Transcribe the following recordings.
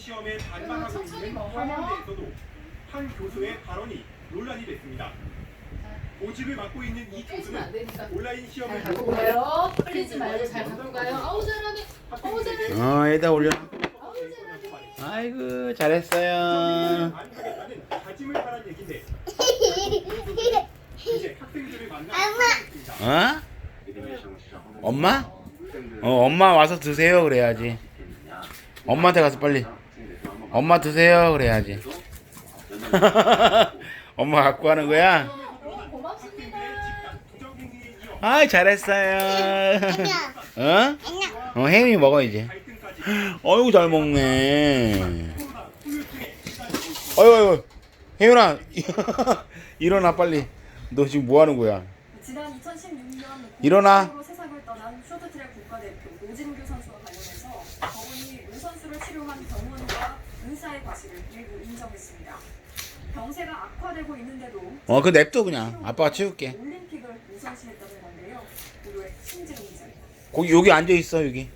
시험에 반박하고 있는 한양대에서도 한 교수의 발언이 논란이 됐습니다. 모집을 맡고 있는 이 깨지면 교수는. 온라인 시험을 잘 갖고 가요. 흘리지 말고 잘 갖고 가요. 아우 잘하네. 아우 잘하네. 어, 여기다 올려. 아우 잘하네. 아이고, 잘했어요. 안 하겠다는 다짐을 하란 얘긴데 이제 학생들을 만나 있습니다. 어? 엄마? 어, 엄마 와서 드세요. 그래야지. 엄마한테 가서 빨리. 엄마 드세요. 그래야지. 엄마 갖고 가는 거야? 어, 고맙습니다. 아이, 잘했어요. 어? 어, 혜미 먹어, 이제. 어이구, 잘 먹네. 어이구, 어이구. 혜윤아, 일어나, 빨리. 너 지금 뭐 하는 거야? 지난 2016년 일어나. 세상을 떠난 쇼트트랙 국가대표 노진규 선수와 관련해서 법원이 우 선수를 치료한 병원 과 의사의 과실을 일부 인정했습니다. 병세가 악화되고 있는데도 어, 그 냅둬, 그냥. 아빠가 치울게. 올림픽을 우선시했다는 건데요. 의료의 심증 기자입니다. 거기, 여기 앉아 있어, 여기.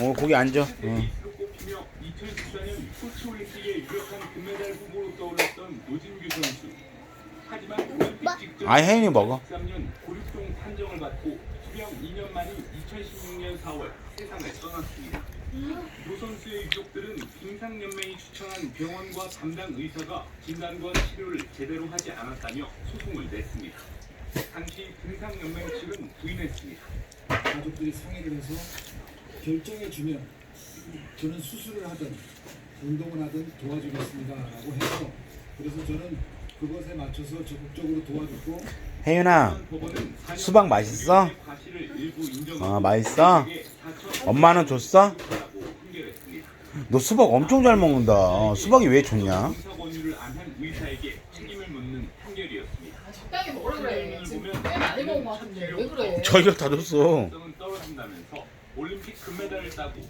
어, 거기 앉아. 어. 에이스로 꼽히며 2014년 소치 올림픽의 유력한 금메달 후보로 떠올랐던 노진규 선수. 하지만 올림픽 직전 아, 혜인이 먹어. 2013년 고륙종 판정을 받고 수령 2년 만인 2016년 4월 세상을 떠났습니다. 노 선수의 유족들은 빙상연맹이 추천한 병원과 담당 의사가 진단과 치료를 제대로 하지 않았다며 소송을 냈습니다. 당시 빙상연맹 측은 부인했습니다. 가족들이 상의를 해서 결정해 주면 저는 수술을 하든 운동을 하든 도와주겠습니다라고 해서 그래서 저는 그것에 맞춰서 적극적으로 도와줬고 혜윤아, 수박 맛있어? 아, 맛있어? 엄마는 줬어? 너 수박 엄청 잘 먹는다. 어, 수박이 왜 좋냐? 아, 적당히 먹으라 그래. 지금 꽤 많이 먹은 것 같은데 왜 그래? 저희가 다 줬어. 떨어진다면서 올림픽 금메달을 따고